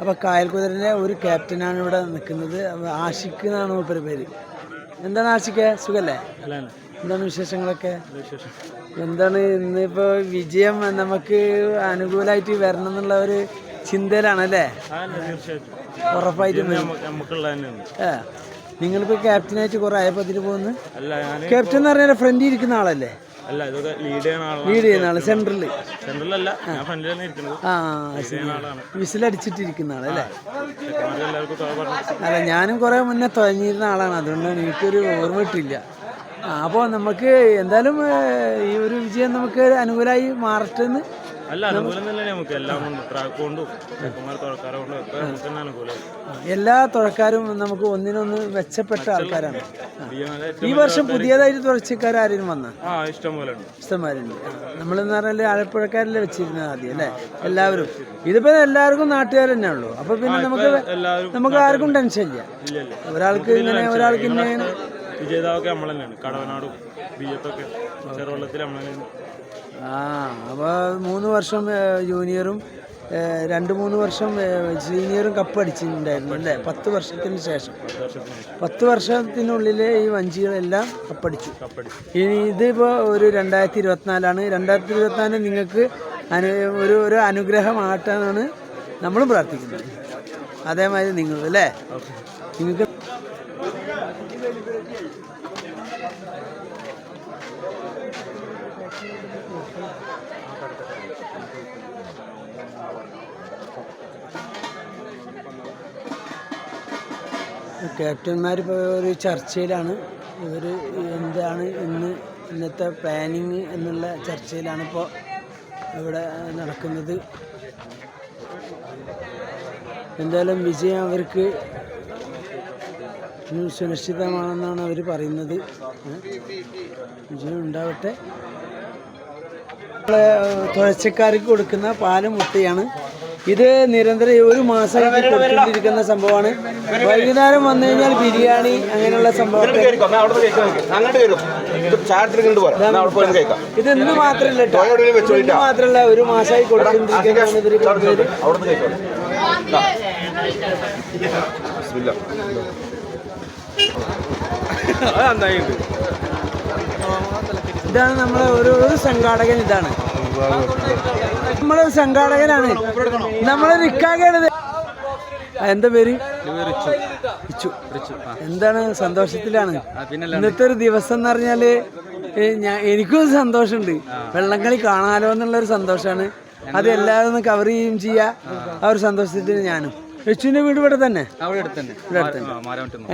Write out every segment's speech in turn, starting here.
അപ്പോൾ കായൽക്കുതിരന്റെ ഒരു ക്യാപ്റ്റനാണ് ഇവിടെ നിൽക്കുന്നത്. ആഷിക് ആഷിഖ് എന്നാണ് മൂപ്പര് പേര്. എന്താണ് ആഷിഖ്? സുഖല്ലേ? എന്താണ് വിശേഷങ്ങളൊക്കെ? എന്താണ് ഇന്നിപ്പോൾ വിജയം നമുക്ക് അനുകൂലമായിട്ട് വരണം എന്നുള്ള ഒരു ചിന്തയിലാണ് അല്ലേ? ഉറപ്പായിട്ടും നിങ്ങളിപ്പോ ഏ നിങ്ങളിപ്പോൾ ക്യാപ്റ്റനായിട്ട് കുറേ ആയപ്പോൾ അതിന് പോകുന്നു. ക്യാപ്റ്റൻ എന്ന് പറഞ്ഞാൽ ഫ്രണ്ടിൽ ഇരിക്കുന്ന ആളല്ലേ? അല്ല ഇതൊക്കെ ലീഡ് ചെയ്യുന്ന ആളാണ് ലീഡ് ചെയ്യുന്ന ആൾ സെൻട്രലിൽ സെൻട്രലല്ല ഞാൻ ഫ്രണ്ടിലാണ് ഇരിക്കുന്നത്. ആ വിസിലടിച്ചിട്ടിരിക്കുന്ന ആളല്ലേ അല്ല? ഞാനും കുറെ മുന്നേ തുഴഞ്ഞിരുന്ന ആളാണ് അതുകൊണ്ടാണ് എനിക്കൊരു ഓർമ്മ കിട്ടില്ല ആ അപ്പോൾ നമുക്ക് എന്തായാലും ഈ ഒരു വിജയം നമുക്ക് അനുകൂലമായി മാറട്ടെ എന്ന് അല്ല അതുപോലെ തന്നെ നമുക്ക്. എല്ലാം കൊണ്ടും ട്രാക്ക് കൊണ്ടും ചെക്കന്മാർ കൊണ്ടും ഒക്കെ നമുക്ക് തന്നെ അനുകൂലം. എല്ലാ തുഴക്കാരും നമുക്ക് ഒന്നിനൊന്ന് മെച്ചപ്പെട്ട ആൾക്കാരാണ്. ഈ വർഷം പുതിയതായിട്ട് തുഴച്ചക്കാർ ആരെങ്കിലും വന്ന? ആ ഇഷ്ടം പോലെ ഉണ്ട് ഇഷ്ടംമാരുണ്ട് നമ്മളെന്ന് പറഞ്ഞാൽ ആലപ്പുഴക്കാരല്ലേ വെച്ചിരുന്നത് ആദ്യം അല്ലേ? എല്ലാവരും. ഇതിപ്പോ എല്ലാവർക്കും നാട്ടുകാർ തന്നെ ഉള്ളൂ. അപ്പൊ പിന്നെ നമുക്ക് നമുക്ക് ആർക്കും ടെൻഷൻ ഇല്ല. ഒരാൾക്ക് ഇങ്ങനെ ഒരാൾക്ക് ഇങ്ങനെ വിജേതാവൊക്കെ നമ്മൾ തന്നെയാണ്. കടവനാടും ബിജെപ്പൊക്കെ ചെറുവള്ളത്തിൽ നമ്മൾ ആ അപ്പോൾ മൂന്ന് വർഷം ജൂനിയറും രണ്ട് മൂന്ന് വർഷം സീനിയറും കപ്പ് അടിച്ചിട്ടുണ്ടായിരുന്നു അല്ലേ? പത്ത് വർഷത്തിന് ശേഷം. പത്ത് വർഷത്തിനുള്ളിൽ ഈ വഞ്ചികളെല്ലാം കപ്പടിച്ചു ഇനി ഇതിപ്പോൾ ഒരു രണ്ടായിരത്തി ഇരുപത്തിനാലാണ് രണ്ടായിരത്തി ഇരുപത്തിനാലിന് നിങ്ങൾക്ക് അനു ഒരു ഒരു അനുഗ്രഹമാട്ടാണ് നമ്മൾ നമ്മളും പ്രാർത്ഥിക്കുന്നത്. അതേമാതിരി നിങ്ങൾ അല്ലേ? നിങ്ങൾക്ക് ക്യാപ്റ്റന്മാർ ഇപ്പോൾ ഒരു ചർച്ചയിലാണ്. ഇവർ എന്താണ് ഇന്ന് ഇന്നത്തെ പ്ലാനിങ് എന്നുള്ള ചർച്ചയിലാണ് ഇപ്പോൾ ഇവിടെ നടക്കുന്നത്. എന്തായാലും വിജയം അവർക്ക് സുരക്ഷിതമാണെന്നാണ് അവർ പറയുന്നത്? വിജയം ഉണ്ടാവട്ടെ. തുഴച്ചക്കാർക്ക് കൊടുക്കുന്ന പാൽ മുട്ടയാണ്. ഇത് നിരന്തരം ഒരു മാസമായിട്ട് കൊടുത്തുകൊണ്ടിരിക്കുന്ന സംഭവമാണ്. വൈകുന്നേരം വന്നു കഴിഞ്ഞാൽ ബിരിയാണി അങ്ങനെയുള്ള സംഭവം ഇത് ഇന്ന് മാത്രമല്ല കേട്ടോ ഇന്ന് മാത്രമല്ല ഒരു മാസമായി കൊടുത്തുകൊണ്ടിരിക്കുന്നതാണ് നിന്ന് ഇതാണ് നമ്മളെ ഒരു ഒരു സംഘാടകൻ ഇതാണ്. നമ്മളെ സംഘാടകനാണ്. നമ്മൾ ഇക്കാകയാണിത് എന്താ പേര്. എന്താണ് സന്തോഷത്തിലാണ്? ഇന്നത്തെ ഒരു ദിവസം എന്ന് പറഞ്ഞാൽ ഞാൻ എനിക്കും സന്തോഷമുണ്ട്. വെള്ളംകളി കാണാലോ എന്നുള്ള ഒരു സന്തോഷമാണ്. അത് എല്ലാവരും ഒന്ന് കവർ ചെയ്യുകയും ചെയ്യാ. ആ ഒരു സന്തോഷത്തിന് ഞാനും. റിച്ചുവിന്റെ വീട് ഇവിടെ തന്നെ? ഇവിടെ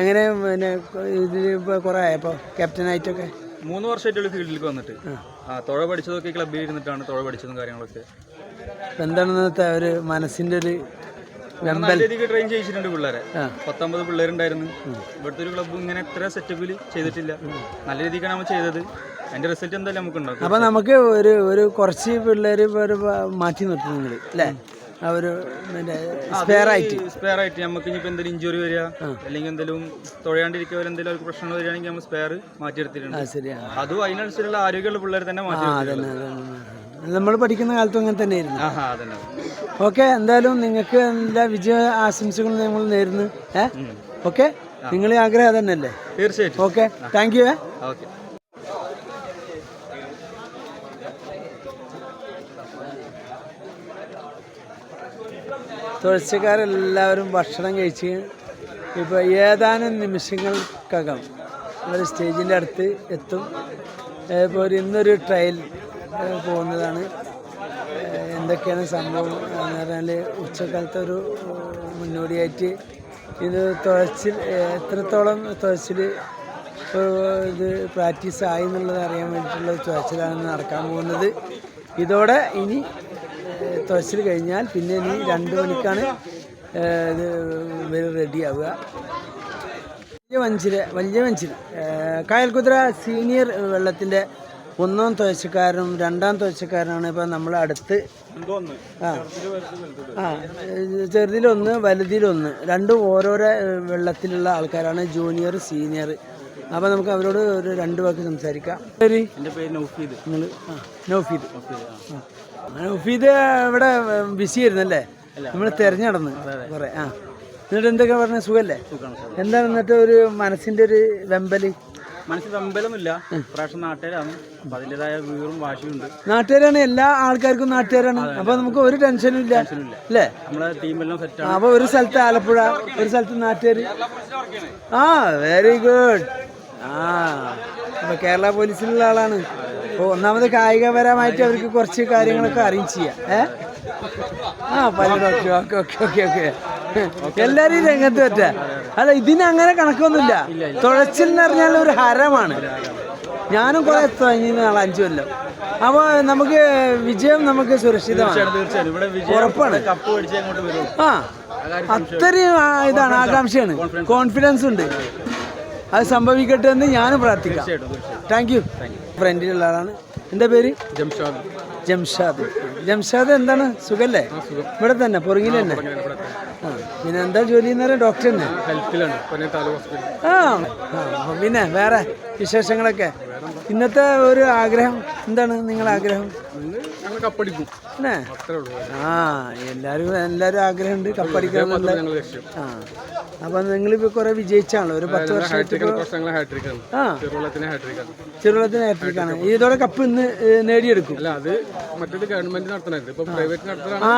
എങ്ങനെ പിന്നെ ഇതിൽ ഇപ്പോൾ ആയപ്പോ ക്യാപ്റ്റനായിട്ടൊക്കെ മൂന്ന് വർഷമായിട്ടുള്ള ഫീൽഡിലേക്ക് വന്നിട്ട്. ആ തുഴ പഠിച്ചതൊക്കെ ക്ലബ്ബിൽ ഇരുന്നിട്ടാണ് തുഴ പഠിച്ചതും കാര്യങ്ങളൊക്കെ. എന്താണെന്ന് ഇന്നത്തെ ഒരു മനസ്സിന്റെ ഒരു നല്ല രീതിക്ക് ട്രെയിൻ ചെയ്യിച്ചിട്ടുണ്ട് പിള്ളേരെ. പത്തൊമ്പത് പിള്ളേരുണ്ടായിരുന്നു. ഇവിടുത്തെ ഒരു ക്ലബ്ബ് ഇങ്ങനെ എത്ര സെറ്റപ്പിൽ ചെയ്തിട്ടില്ല. നല്ല രീതിക്കാണ് നമ്മൾ ചെയ്തത്. അതിന്റെ റിസൾട്ട് എന്തായാലും നമുക്ക് ഉണ്ടാവും അപ്പൊ നമുക്ക് ഒരു ഒരു കുറച്ച് പിള്ളേര് മാറ്റി നിർത്തുന്നുണ്ട്. അല്ലേ? ആ ഒരു പിന്നെ സ്പെയർ ആയിട്ട്. സ്പെയർ ആയിട്ട് നമുക്ക് ഇനിയിപ്പോൾ എന്തെങ്കിലും ഇഞ്ചുറി വരിക അല്ലെങ്കിൽ എന്തെങ്കിലും തുഴയാണ്ടിരിക്കുക എന്തെങ്കിലും അവർക്ക് പ്രശ്നങ്ങൾ വരികയാണെങ്കിൽ നമ്മൾ സ്പെയർ മാറ്റിയെടുത്തിട്ടുണ്ട്. ശരിയാണ് അതും അതിനനുസരിച്ചുള്ള ആരോഗ്യമുള്ള പിള്ളേർ തന്നെ മാറ്റി നമ്മൾ പഠിക്കുന്ന കാലത്തും അങ്ങനെ തന്നെയായിരുന്നു. ആഹാ അതന്നെ. ഓക്കെ എന്തായാലും നിങ്ങൾക്ക് എല്ലാ വിജയ ആശംസകളും ഞങ്ങൾ നേരുന്നു. ഏ? ഓക്കെ? നിങ്ങളെ ആഗ്രഹം തന്നെയല്ലേ തീർച്ചയായിട്ടും. ഓക്കെ താങ്ക് യു ഏ? ഓക്കെ. തുഴച്ചക്കാരെല്ലാവരും ഭക്ഷണം കഴിച്ച് ഇപ്പോൾ ഏതാനും നിമിഷങ്ങൾക്കകം അവർ സ്റ്റേജിന്റെ അടുത്ത് എത്തും. ഇപ്പോൾ ഒരു ഇന്നൊരു ട്രയൽ പോകുന്നതാണ്. എന്തൊക്കെയാണ് സംഭവം? എന്ന് പറഞ്ഞാൽ ഉച്ചക്കാലത്തെ ഒരു മുന്നോടിയായിട്ട് ഇത് തുഴച്ചിൽ എത്രത്തോളം തുഴച്ചിൽ ഇത് പ്രാക്ടീസ് ആയി എന്നുള്ളത് അറിയാൻ വേണ്ടിയിട്ടുള്ള തുഴച്ചിലാണ് നടക്കാൻ പോകുന്നത്. ഇതോടെ ഇനി തുഴച്ചിൽ കഴിഞ്ഞാൽ പിന്നെ ഇനി രണ്ട് മണിക്കാണ് ഇവർ റെഡി ആവുക. വലിയ വഞ്ചിര വലിയ വഞ്ചിര. കായൽകുതിര കായൽക്കുതിര സീനിയർ വെള്ളത്തിന്റെ ഒന്നാം തുഴച്ചക്കാരനും രണ്ടാം തുഴച്ചക്കാരനാണ് ഇപ്പം നമ്മൾ അടുത്ത്. ആ. ആ ചെറുതിലൊന്ന് വലുതിലൊന്ന്. രണ്ടും ഓരോരോ വെള്ളത്തിലുള്ള ആൾക്കാരാണ് ജൂനിയർ സീനിയർ അപ്പോൾ നമുക്ക് അവരോട് ഒരു രണ്ട് വാക്ക് സംസാരിക്കാം. ശരി എന്റെ പേര് നൗഫീദ്. നിങ്ങൾ ആ നൗഫീദ്. നൗഫീദ് ഇവിടെ ബിസി ആയിരുന്നല്ലേ നമ്മൾ തെരഞ്ഞെടുന്ന് കുറെ ആ. എന്നിട്ട് എന്തൊക്കെ പറഞ്ഞ? സുഖല്ലേ? എന്താണ് എന്നിട്ട് ഒരു മനസ്സിന്റെ ഒരു വെമ്പൽ? മനസ്സിൽ വെമ്പലൊന്നുമില്ല. പ്രാവശ്യം നാട്ടുകാരാണ്. അപ്പൊ അതിന്റെതായ വീറും വാശിയുണ്ട് നാട്ടുകാരാണ് എല്ലാ ആൾക്കാർക്കും നാട്ടുകാരാണ്. അപ്പൊ നമുക്ക് ഒരു ടെൻഷനും ഇല്ല. അല്ലേ? നമ്മളെ ടീമെല്ലാം സെറ്റ് ആണ്. അപ്പൊ ഒരു സ്ഥലത്ത് ആലപ്പുഴ ഒരു സ്ഥലത്ത് നാട്ടുകാർ ആ വെരി ഗുഡ് ആ അപ്പൊ കേരള പോലീസിലുള്ള ആളാണ്. അപ്പൊ ഒന്നാമത് കായികപരമായിട്ട് അവർക്ക് കുറച്ച് കാര്യങ്ങളൊക്കെ അറിയും ചെയ്യാം. ഏ? ആ പല doctor okay okay okay okay എല്ലാരും രംഗത്ത് പറ്റ. അല്ല ഇതിന് അങ്ങനെ കണക്കൊന്നുമില്ല തുഴച്ചിൽ എന്ന് പറഞ്ഞാൽ ഒരു ഹരമാണ്. ഞാനും കുറെ തുടങ്ങി നാളെ അഞ്ചു കൊല്ലം. അപ്പൊ നമുക്ക് വിജയം നമുക്ക് സുരക്ഷിതമാണ്. ഉറപ്പാണ്. ആ അത്രയും ഇതാണ് ആകാംക്ഷയാണ്. കോൺഫിഡൻസ് ഉണ്ട്. അത് സംഭവിക്കട്ടെ എന്ന് ഞാനും പ്രാർത്ഥിക്കാം. താങ്ക് യു ഫ്രണ്ടിലുള്ള ആളാണ്. എന്താ പേര്? ജംഷാദ്. ജംഷാദ്. ജംഷാദ് എന്താണ്? സുഖല്ലേ? ഇവിടെ തന്നെ പുറകിൽ തന്നെ. ആ പിന്നെ എന്താ ജോലി എന്ന് പറയാൻ ഡോക്ടർ തന്നെ? ആ പിന്നെ വേറെ വിശേഷങ്ങളൊക്കെ? ഇന്നത്തെ ഒരു ആഗ്രഹം എന്താണ്? നിങ്ങളുടെ ആഗ്രഹം? കപ്പടിക്കും. ആ എല്ലാരും എല്ലാരും ആഗ്രഹമുണ്ട് ആ. അപ്പൊ നിങ്ങളിപ്പോ കുറെ വിജയിച്ചാണല്ലോ ഒരു പത്ത് വർഷമായിട്ട് ഹാട്രിക്കാണ് ആ. ചെറുവള്ളത്തിന് ഹാട്രിക്കാണ്. ഇതോടെ കപ്പ് ഇന്ന് നേടിയെടുക്കും. ആ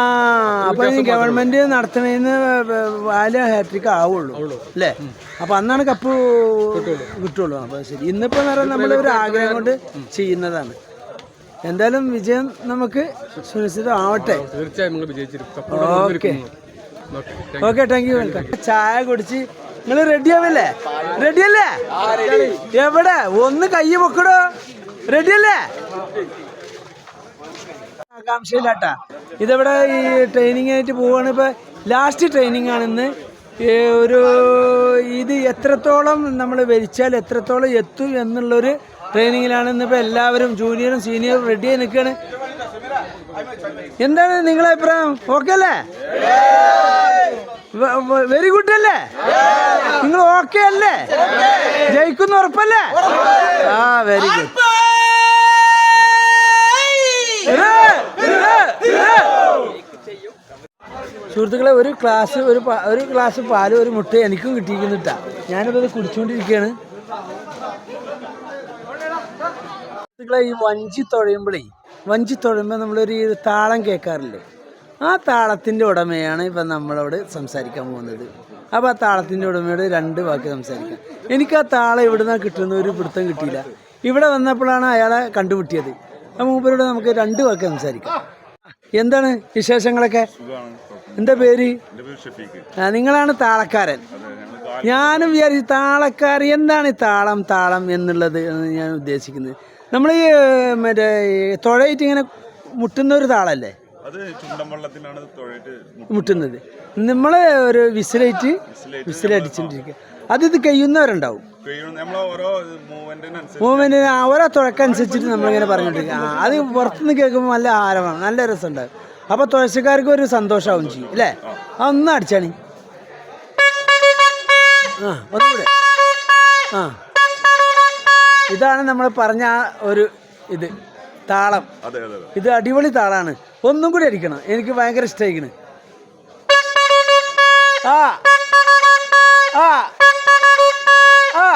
അപ്പൊ ഗവൺമെന്റ് നടത്തണേന്ന് വാല ഹാട്രിക് ആവുള്ളൂ. അല്ലേ അപ്പൊ അന്നാണ് കപ്പ് കിട്ടുള്ളൂ. അപ്പൊ ശരി ഇന്നിപ്പോ നമ്മളൊരു ആഗ്രഹം കൊണ്ട് ചെയ്യുന്നതാണ്. എന്തായാലും വിജയം നമുക്ക് സുനിശ്ചിതമാവട്ടെ തീർച്ചയായും ഓക്കെ. താങ്ക് യു വെൽക്കം ചായ കുടിച്ച് നിങ്ങൾ റെഡി ആവല്ലേ? റെഡി അല്ലേ? എവിടെ? ഒന്ന് കൈ പൊക്കടോ. റെഡി അല്ലേ? ആകാംക്ഷയില്ലാട്ടാ ഇതെവിടെ ഈ ട്രെയിനിങ് ആയിട്ട് പോവാണ്. ഇപ്പൊ ലാസ്റ്റ് ട്രെയിനിങ് ആണ് ഇന്ന്. ഒരു ഇത് എത്രത്തോളം നമ്മൾ വലിച്ചാൽ എത്രത്തോളം എത്തും എന്നുള്ളൊരു ട്രെയിനിങ്ങിലാണ് ഇന്നിപ്പോൾ എല്ലാവരും ജൂനിയറും സീനിയറും റെഡിയായി നിൽക്കുകയാണ് എന്താണ് നിങ്ങളെ അഭിപ്രായം? ഓക്കെ അല്ലേ? വെരി ഗുഡ് അല്ലേ? നിങ്ങൾ ഓക്കെ അല്ലേ? ജയിക്കുന്ന ഉറപ്പല്ലേ? ആ വെരി ഗുഡ് സുഹൃത്തുക്കളെ ഒരു ക്ലാസ് ഒരു ഒരു ഗ്ലാസ് പാൽ ഒരു മുട്ട എനിക്കും കിട്ടിയിരിക്കുന്നിട്ടാ ഞാനിപ്പോൾ ഇത് കുടിച്ചുകൊണ്ടിരിക്കുകയാണ് സുഹൃത്തുക്കളെ ഈ വഞ്ചി തുഴയുമ്പോഴേ വഞ്ചി തുഴയുമ്പോൾ നമ്മളൊരു താളം കേൾക്കാറില്ലേ? ആ താളത്തിന്റെ ഉടമയാണ് ഇപ്പം നമ്മളോട് സംസാരിക്കാൻ പോകുന്നത്. അപ്പോൾ ആ താളത്തിന്റെ ഉടമയോട് രണ്ട് വാക്ക് സംസാരിക്കാം. എനിക്ക് ആ താളം എവിടെ നിന്നാണ് കിട്ടുന്ന ഒരു പിടുത്തം കിട്ടിയില്ല. ഇവിടെ വന്നപ്പോഴാണ് അയാളെ കണ്ടുപിട്ടിയത് ആ മൂപ്പരോട് നമുക്ക് രണ്ട് വാക്ക് സംസാരിക്കാം. എന്താണ് വിശേഷങ്ങളൊക്കെ? എന്താ പേര്? നിങ്ങളാണ് താളക്കാരൻ. ഞാനും വിചാരിച്ചു താളക്കാർ എന്താണ് ഈ താളം താളം എന്നുള്ളത് എന്ന് ഞാൻ ഉദ്ദേശിക്കുന്നത്. നമ്മൾ ഈ മറ്റേ തുഴയിട്ട് ഇങ്ങനെ മുട്ടുന്ന ഒരു താളല്ലേ മുട്ടുന്നത്. നമ്മൾ ഒരു വിസിലേറ്റ് വിസിലടിച്ചിട്ടിരിക്കുക അത് ഇത് കഴിയുന്നവരുണ്ടാവും മൂവ്മെന്റിന് ഓരോ തുഴക്കനുസരിച്ചിട്ട് നമ്മളിങ്ങനെ പറഞ്ഞോണ്ടിരിക്കുക അത് പുറത്തുനിന്ന് കേൾക്കുമ്പോൾ നല്ല ആരമാണ് നല്ല രസമുണ്ടാവും. അപ്പോൾ തുഴച്ചക്കാർക്ക് ഒരു സന്തോഷമാവും ചെയ്യും അല്ലേ? ആ ഒന്ന് അടിച്ചാണി. ആ ഒന്നുകൂടെ. ആ. ഇതാണ് നമ്മൾ പറഞ്ഞ ആ ഒരു ഇത് താളം. അതെ അതെ അതെ. ഇത് അടിപൊളി താളാണ്. ഒന്നും കൂടി അടിക്കണം. എനിക്ക് ഭയങ്കര ഇഷ്ടമായിക്കണ് ആ ആ ആ.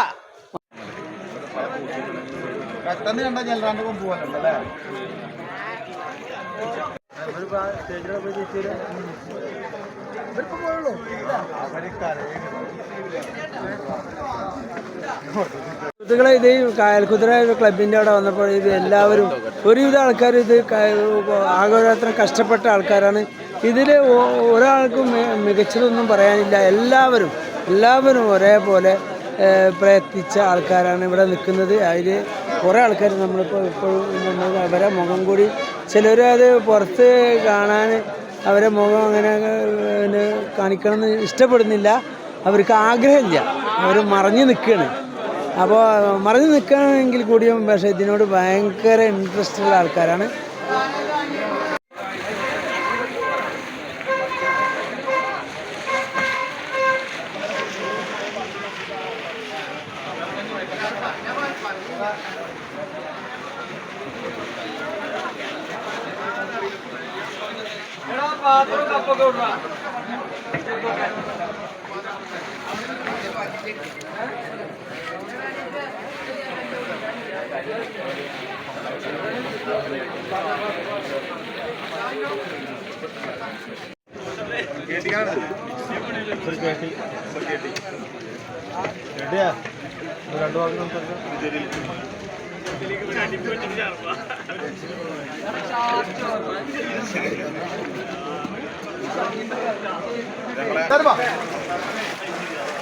സുഹൃത്തുക്കളെ ഇത് കായൽക്കുതിര ക്ലബിന്റെ അവിടെ വന്നപ്പോൾ ഇത് എല്ലാവരും ഒരുവിധ ആൾക്കാർ ഇത് ആഘോഷത്തിന് കഷ്ടപ്പെട്ട ആൾക്കാരാണ്. ഇതിൽ ഒരാൾക്കും മികച്ചതൊന്നും പറയാനില്ല. എല്ലാവരും എല്ലാവരും ഒരേപോലെ പ്രയത്നിച്ച ആൾക്കാരാണ് ഇവിടെ നിൽക്കുന്നത്. അതിൽ കുറേ ആൾക്കാർ നമ്മളിപ്പോൾ ഇപ്പോഴും നമ്മൾ അവരെ മുഖം കൂടി ചിലർ അത് പുറത്ത് കാണാൻ അവരെ മുഖം അങ്ങനെ കാണിക്കണമെന്ന് ഇഷ്ടപ്പെടുന്നില്ല. അവർക്ക് ആഗ്രഹമില്ല. അവർ മറഞ്ഞു നിൽക്കുകയാണ്. അപ്പോൾ മറിഞ്ഞു നിൽക്കണമെങ്കിൽ കൂടിയും പക്ഷേ ഇതിനോട് ഭയങ്കര ഇൻട്രസ്റ്റ് ഉള്ള ആൾക്കാരാണ്.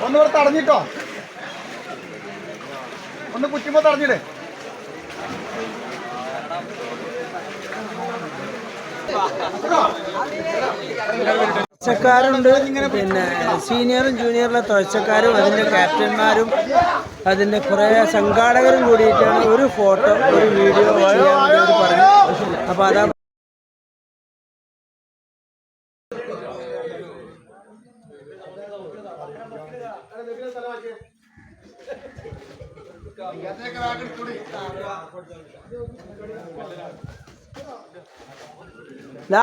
ഒന്ന് ഇവിടെ തടഞ്ഞിട്ടോ? ഒന്ന് കുറ്റുമ്പോ തടഞ്ഞിടേ. തുഴച്ചക്കാരുണ്ട് പിന്നെ സീനിയറും ജൂനിയറിലെ തുഴച്ചക്കാരും അതിന്റെ ക്യാപ്റ്റന്മാരും അതിന്റെ കുറേ സംഘാടകരും കൂടിയിട്ടാണ് ഒരു ഫോട്ടോ ഒരു വീഡിയോ പറഞ്ഞു. അപ്പോൾ അതാ ആ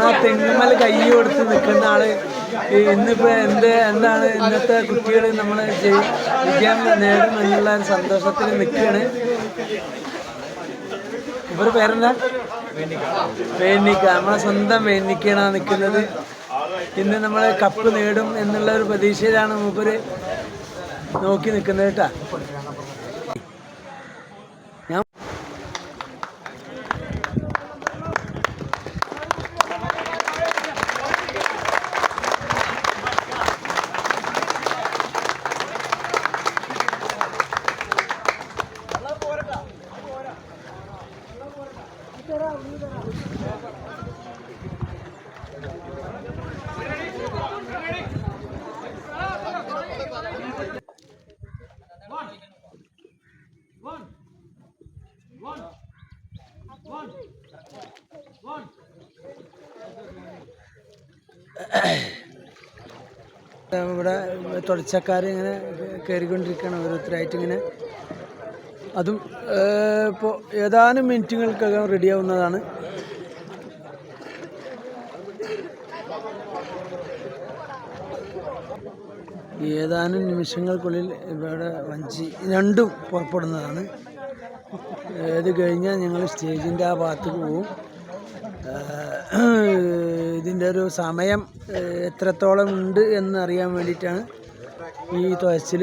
ആ തെങ്ങുമ്മൽ കൈ കൊടുത്ത് നിൽക്കുന്ന ആൾ ഇന്നിപ്പോ എന്ത് എന്താണ് ഇന്നത്തെ കുട്ടികൾ നമ്മൾ വിജയം നേടും എന്നുള്ള സന്തോഷത്തിൽ നിൽക്കുകയാണ്. ഇവർ പേരെന്താ? വേണിക്ക. നമ്മളെ സ്വന്തം വേണിക്കാണ് നിൽക്കുന്നത്. ഇന്ന് നമ്മൾ കപ്പ് നേടും എന്നുള്ള ഒരു പ്രതീക്ഷയിലാണ് മൂപ്പര് നോക്കി നിൽക്കുന്നത് കേട്ടാ. ഇവിടെ തുടച്ചക്കാർ ഇങ്ങനെ കയറിക്കൊണ്ടിരിക്കുകയാണ്. ഓരോരുത്തരായിട്ട് ഇങ്ങനെ. അതും ഇപ്പോൾ ഏതാനും മിനിറ്റുകൾക്കകം റെഡിയാവുന്നതാണ് ഏതാനും നിമിഷങ്ങൾക്കുള്ളിൽ ഇവിടെ വഞ്ചി രണ്ടും പുറപ്പെടുന്നതാണ്. ഇത് കഴിഞ്ഞാൽ ഞങ്ങൾ സ്റ്റേജിന്റെ ആ ഭാഗത്തേക്ക് പോവും ഇതിന്റെ ഒരു സമയം എത്രത്തോളം ഉണ്ട് എന്ന് അറിയാൻ വേണ്ടിയിട്ടാണ് ഈ തുഴച്ചിൽ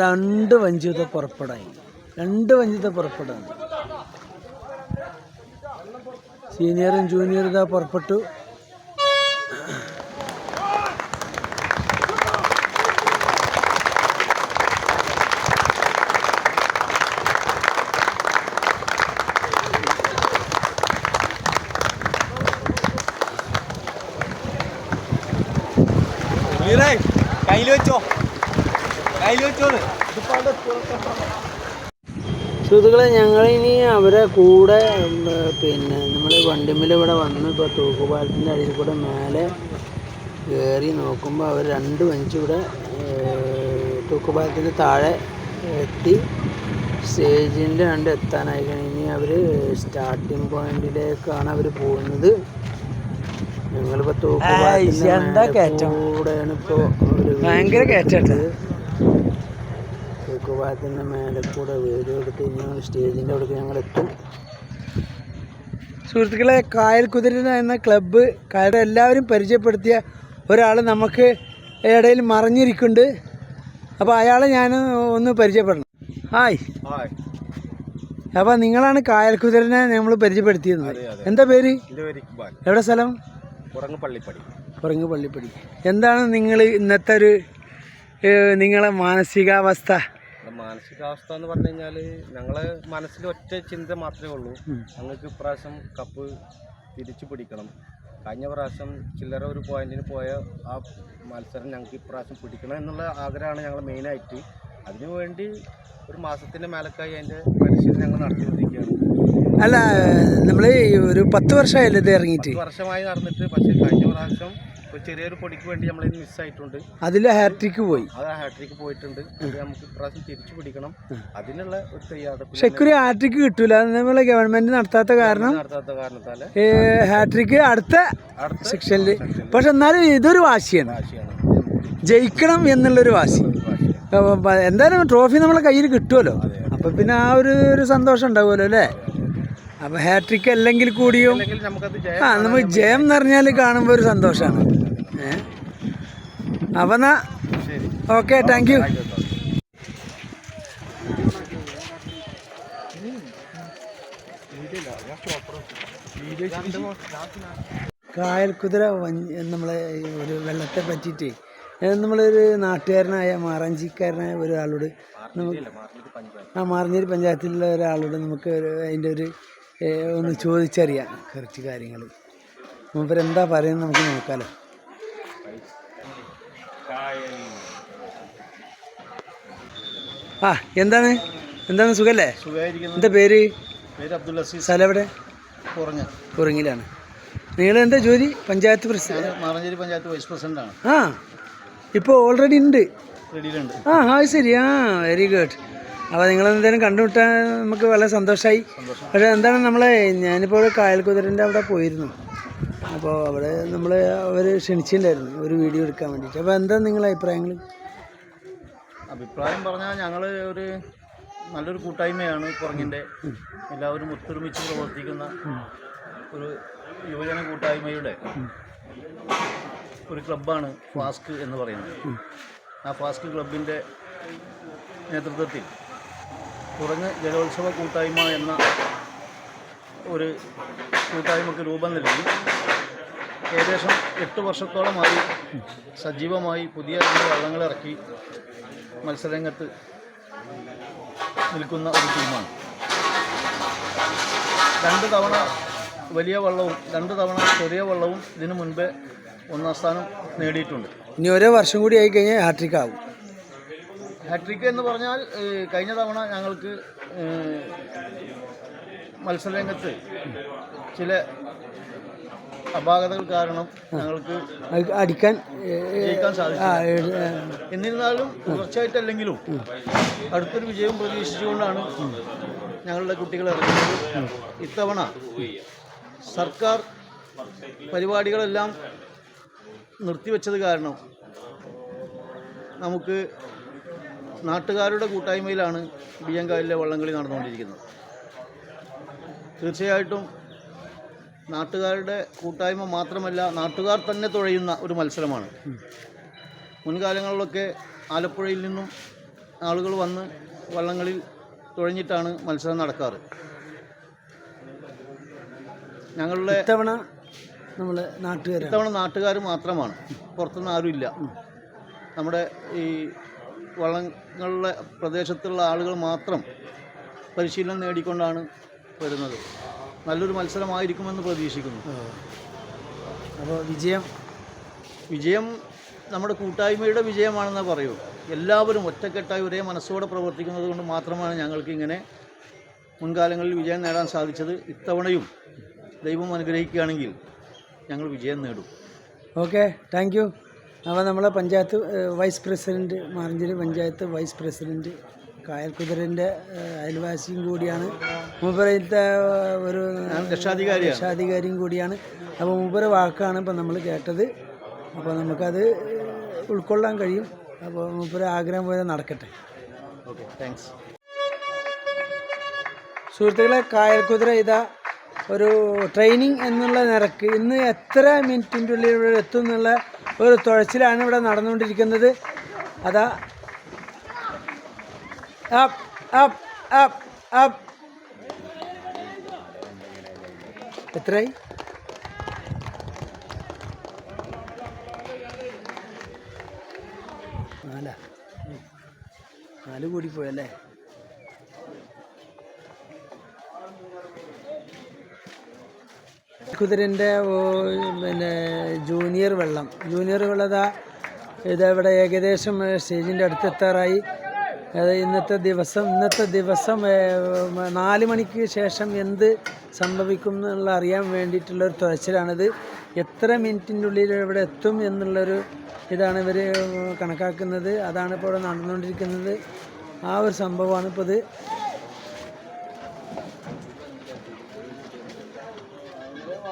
രണ്ട് വഞ്ചിത പുറപ്പെടായി. രണ്ട് വഞ്ചിത പുറപ്പെടാണ്. സീനിയറും ജൂനിയറും ഇതാ പുറപ്പെട്ടു കയ്യിൽ വെച്ചോ. കയ്യിൽ വെച്ചോന്ന് സുഹൃത്തുക്കളെ ഞങ്ങളിനി അവരെ കൂടെ പിന്നെ നമ്മൾ വണ്ടിമിൽ ഇവിടെ വന്ന് ഇപ്പോൾ തൂക്കുപാലത്തിന്റെ അടിയിൽ കൂടെ മേലെ കയറി നോക്കുമ്പോൾ അവർ രണ്ട് വഞ്ചി ഇവിടെ തൂക്കുപാലത്തിന്റെ താഴെ എത്തി. സ്റ്റേജിന്റെ രണ്ട് എത്താനായി ഇനി അവർ സ്റ്റാർട്ടിംഗ് പോയിന്റിലേക്കാണ് അവർ പോകുന്നത്. എന്താ കയറ്റം? ഭയങ്കര കയറ്റം തൂക്കുപാലത്തിന്റെ മേലെ കൂടെ വീഡിയോ എടുത്ത് സ്റ്റേജിന്റെ സ്റ്റേജിന്റെ അവിടേക്ക് ഞങ്ങൾ എത്തും. സുഹൃത്തുക്കളെ കായൽ കുതിര എന്ന ക്ലബ്ബ് കായയുടെ എല്ലാവരും പരിചയപ്പെടുത്തിയ ഒരാൾ നമുക്ക് ഇടയിൽ മറിഞ്ഞിരിക്കുന്നുണ്ട്. അപ്പോൾ അയാളെ ഞാൻ ഒന്ന് പരിചയപ്പെടണം. ഹായ് അപ്പോൾ നിങ്ങളാണ് കായൽ കുതിരനെ നമ്മൾ പരിചയപ്പെടുത്തിയത്. എന്താ പേര്? എവിടെ സ്ഥലം? പുറങ്ങ് പള്ളിപ്പടി. കുറങ്ങ് പള്ളിപ്പടി. എന്താണ് നിങ്ങൾ ഇന്നത്തെ ഒരു നിങ്ങളെ മാനസികാവസ്ഥ? മാനസികാവസ്ഥ എന്ന് പറഞ്ഞു കഴിഞ്ഞാൽ ഞങ്ങളെ മനസ്സിൽ ഒറ്റ ചിന്ത മാത്രമേ ഉള്ളൂ. ഞങ്ങൾക്ക് ഇപ്രാവശ്യം കപ്പ് തിരിച്ചു പിടിക്കണം. കഴിഞ്ഞ പ്രാവശ്യം ചില്ലറ ഒരു പോയിന്റിന് പോയ ആ മത്സരം ഞങ്ങൾക്ക് ഇപ്രാവശ്യം പിടിക്കണം എന്നുള്ള ആഗ്രഹമാണ് ഞങ്ങൾ മെയിനായിട്ട് അതിനുവേണ്ടി ഒരു മാസത്തിന്റെ മേലക്കായി അതിന്റെ പരിശീലനം ഞങ്ങൾ നടത്തിക്കൊണ്ടിരിക്കുകയാണ്. അല്ല നമ്മൾ ഒരു പത്ത് വർഷമായല്ലോ ഇത് ഇറങ്ങിയിട്ട്. വർഷമായി നടന്നിട്ട് പക്ഷേ കഴിഞ്ഞ പ്രാവശ്യം ഒരു ചെറിയൊരു പൊടിക്ക് വേണ്ടി നമ്മളിത് മിസ്സായിട്ടുണ്ട് അതിൽ ഹാട്രിക്ക് പോയി. അത് ഹാട്രിക്ക് പോയിട്ടുണ്ട്. നമുക്ക് ഇപ്രാവശ്യം തിരിച്ചു പിടിക്കണം. അതിനുള്ള ഒരു തയ്യാറെടുപ്പ് പക്ഷെ ഇക്കുറി ഹാട്രിക്ക് കിട്ടൂല. നമ്മളെ ഗവൺമെന്റ് നടത്താത്ത കാരണം നടത്താത്ത കാരണത്താൽ ഹാട്രിക്ക് അടുത്ത സെക്ഷനിൽ പക്ഷെ എന്നാലും ഇതൊരു വാശിയാണ്. ജയിക്കണം എന്നുള്ളൊരു വാശി. എന്തായാലും ട്രോഫി നമ്മളെ കയ്യിൽ കിട്ടുമല്ലോ അപ്പം പിന്നെ ആ ഒരു ഒരു സന്തോഷം ഉണ്ടാവുമല്ലോ അല്ലേ? അപ്പൊ ഹാട്രിക് അല്ലെങ്കിൽ കൂടിയും ആ നമുക്ക് ജയം എന്ന് പറഞ്ഞാൽ കാണുമ്പോൾ ഒരു സന്തോഷമാണ്. ഏഹ് അപ്പം എന്നാ ഓക്കെ താങ്ക് യു കായൽ കുതിര നമ്മളെ ഒരു വെള്ളത്തെ പറ്റിയിട്ട് നമ്മളൊരു നാട്ടുകാരനായ മാറാഞ്ചിക്കാരനായ ഒരാളോട് നമുക്ക് ആ മാറഞ്ചേരി പഞ്ചായത്തിലുള്ള ഒരാളോട് നമുക്ക് അതിന്റെ ഒരു ഒന്ന് ചോദിച്ചറിയാം കുറച്ച് കാര്യങ്ങൾ മൂപ്പരെന്താ പറയുന്നത് നമുക്ക് നോക്കാമല്ലോ ആ എന്താണ്? എന്താണ് സുഖല്ലേ? എന്താ പേര്? അബ്ദുൽ അസീസ്. സ്ഥലം എവിടെ? കുറങ്ങിലാണ് നിങ്ങൾ എന്താ ജോലി? പഞ്ചായത്ത് പ്രസിഡന്റ് മാറഞ്ചേരി പഞ്ചായത്ത് വൈസ് പ്രസിഡന്റാണ് ആ ഇപ്പോൾ ഓൾറെഡി ഉണ്ട്. ആ ആ ശരി. ആ വെരി ഗുഡ് അപ്പോൾ നിങ്ങൾ എന്തായാലും കണ്ടുമുട്ടാൻ നമുക്ക് വളരെ സന്തോഷമായി പക്ഷേ എന്താണ് നമ്മളെ ഞാനിപ്പോൾ ഇവിടെ കായൽ കുതിരന്റെ അവിടെ പോയിരുന്നു. അപ്പോൾ അവിടെ നമ്മൾ അവർ ക്ഷണിച്ചിട്ടുണ്ടായിരുന്നു ഒരു വീഡിയോ എടുക്കാൻ വേണ്ടിയിട്ട്. അപ്പോൾ എന്താ നിങ്ങളെ അഭിപ്രായങ്ങൾ അഭിപ്രായം പറഞ്ഞാൽ ഞങ്ങൾ ഒരു നല്ലൊരു കൂട്ടായ്മയാണ് കുറങ്ങിന്റെ എല്ലാവരും ഒത്തൊരുമിച്ച് പ്രവർത്തിക്കുന്ന ഒരു യുവജന കൂട്ടായ്മയുടെ ഒരു ക്ലബ്ബാണ് ഫാസ്ക് എന്ന് പറയുന്നത്. ആ ഫാസ്ക് ക്ലബിന്റെ നേതൃത്വത്തിൽ കുറഞ്ഞ ജലോത്സവ കൂട്ടായ്മ എന്ന ഒരു കൂട്ടായ്മക്ക് രൂപം നൽകി. ഏകദേശം എട്ട് വർഷത്തോളമായി സജീവമായി പുതിയ വള്ളങ്ങളിറക്കി മത്സരരംഗത്ത് നിൽക്കുന്ന ഒരു ടീമാണ്. രണ്ട് തവണ വലിയ വള്ളവും രണ്ട് തവണ ചെറിയ വള്ളവും ഇതിനു മുൻപേ ഒന്നാം സ്ഥാനം നേടിയിട്ടുണ്ട്. ഇനി ഓരോ വർഷം കൂടി ആയി കഴിഞ്ഞാൽ ഹാട്രിക് ആവും. ഹാട്രിക്ക് എന്ന് പറഞ്ഞാൽ കഴിഞ്ഞ തവണ ഞങ്ങൾക്ക് മത്സരരംഗത്ത് ചില അപാകതകൾ കാരണം ഞങ്ങൾക്ക് അടിക്കാൻ ജയിക്കാൻ സാധിച്ചു എന്നിരുന്നാലും തുടർച്ചയായിട്ടല്ലെങ്കിലും അടുത്തൊരു വിജയം പ്രതീക്ഷിച്ചുകൊണ്ടാണ് ഞങ്ങളുടെ കുട്ടികൾ ഇറങ്ങുന്നത് ഇത്തവണ സർക്കാർ പരിപാടികളെല്ലാം നിർത്തിവെച്ചത് കാരണം നമുക്ക് നാട്ടുകാരുടെ കൂട്ടായ്മയിലാണ് ബിയ്യങ്കാലിലെ വള്ളംകളി നടന്നുകൊണ്ടിരിക്കുന്നത്. തീർച്ചയായിട്ടും നാട്ടുകാരുടെ കൂട്ടായ്മ മാത്രമല്ല നാട്ടുകാർ തന്നെ തുഴയുന്ന ഒരു മത്സരമാണ്. മുൻകാലങ്ങളിലൊക്കെ ആലപ്പുഴയിൽ നിന്നും ആളുകൾ വന്ന് വള്ളങ്ങളിൽ തുഴഞ്ഞിട്ടാണ് മത്സരം നടക്കാറ്. ഞങ്ങളുടെ ഇത്തവണ നമ്മൾ നാട്ടുകാർ ഇത്തവണ നാട്ടുകാർ മാത്രമാണ്. പുറത്തുനിന്ന് ആരുമില്ല. നമ്മുടെ ഈ വള്ളങ്ങളുടെ പ്രദേശത്തുള്ള ആളുകൾ മാത്രം പരിശീലനം നേടിക്കൊണ്ടാണ് വരുന്നത്. നല്ലൊരു മത്സരമായിരിക്കുമെന്ന് പ്രതീക്ഷിക്കുന്നു. അപ്പോൾ വിജയം? വിജയം നമ്മുടെ കൂട്ടായ്മയുടെ വിജയമാണെന്ന് പറയൂ. എല്ലാവരും ഒറ്റക്കെട്ടായി ഒരേ മനസ്സോടെ പ്രവർത്തിക്കുന്നത് കൊണ്ട് മാത്രമാണ് ഞങ്ങൾക്ക് ഇങ്ങനെ മുൻകാലങ്ങളിൽ വിജയം നേടാൻ സാധിച്ചത്. ഇത്തവണയും ദൈവം അനുഗ്രഹിക്കുകയാണെങ്കിൽ ഞങ്ങൾ വിജയം നേടും. Okay thank you. അപ്പോൾ നമ്മളെ panchayat vice president Maranchery panchayat vice president കായൽക്കുതിരന്റെ അയൽവാസിയും കൂടിയാണ്. മൂപ്പരത്തെ ഒരു രക്ഷാധികാരി രക്ഷാധികാരിയും കൂടിയാണ്. അപ്പോൾ മൂപ്പര വാക്കാണ് ഇപ്പം നമ്മൾ കേട്ടത്. അപ്പോൾ നമുക്കത് ഉൾക്കൊള്ളാൻ കഴിയും. അപ്പോൾ മൂപ്പര ആഗ്രഹം പോലെ നടക്കട്ടെ. ഓക്കെ താങ്ക്സ് സുഹൃത്തുക്കളെ കായൽക്കുതിര ഇതാ ഒരു ട്രെയിനിങ് എന്നുള്ള നിരക്ക് ഇന്ന് എത്ര മിനിറ്റിന്റെ ഉള്ളിൽ ഇവിടെ എത്തും എന്നുള്ള ഒരു തുഴച്ചിലാണ് ഇവിടെ നടന്നുകൊണ്ടിരിക്കുന്നത്. അതാ എത്രയായി? നാലാ. നാല് കൂടി പോയല്ലേ കുതിരന്റെ പിന്നെ ജൂനിയർ വെള്ളം. ജൂനിയർ വെള്ളം ഇതാ ഇതവിടെ ഏകദേശം സ്റ്റേജിന്റെ അടുത്തെത്താറായി. അത് ഇന്നത്തെ ദിവസം ഇന്നത്തെ ദിവസം നാല് മണിക്ക് ശേഷം എന്ത് സംഭവിക്കും എന്നുള്ള അറിയാൻ വേണ്ടിയിട്ടുള്ളൊരു തുഴച്ചിലാണിത് എത്ര മിനിറ്റിനുള്ളിൽ ഇവിടെ എത്തും എന്നുള്ളൊരു ഇതാണ് ഇവർ കണക്കാക്കുന്നത്. അതാണ് ഇപ്പോൾ നടന്നുകൊണ്ടിരിക്കുന്നത്. ആ ഒരു സംഭവമാണ് ഇപ്പോൾ ഇത്.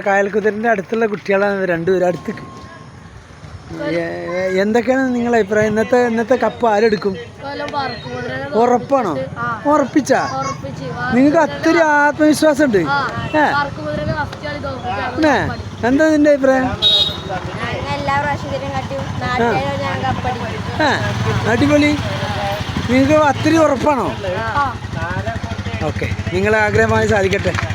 കായൽക്കുതിരന്റെ അടുത്തുള്ള കുട്ടികളാണ് രണ്ടുപേരും അടുത്തേക്ക്. എ- എന്തൊക്കെയാണ് നിങ്ങളെ അഭിപ്രായം? ഇന്നത്തെ ഇന്നത്തെ കപ്പ് ആരെടുക്കും? ഉറപ്പാണോ? ഉറപ്പിച്ചാ? നിങ്ങൾക്ക് അത്രയും ആത്മവിശ്വാസം ഉണ്ട് ഏ? എന്താ നിന്റെ അഭിപ്രായം? അടിപൊളി. നിങ്ങൾക്ക് അത്രയും ഉറപ്പാണോ? ഓക്കെ നിങ്ങളെ ആഗ്രഹമായി സാധിക്കട്ടെ.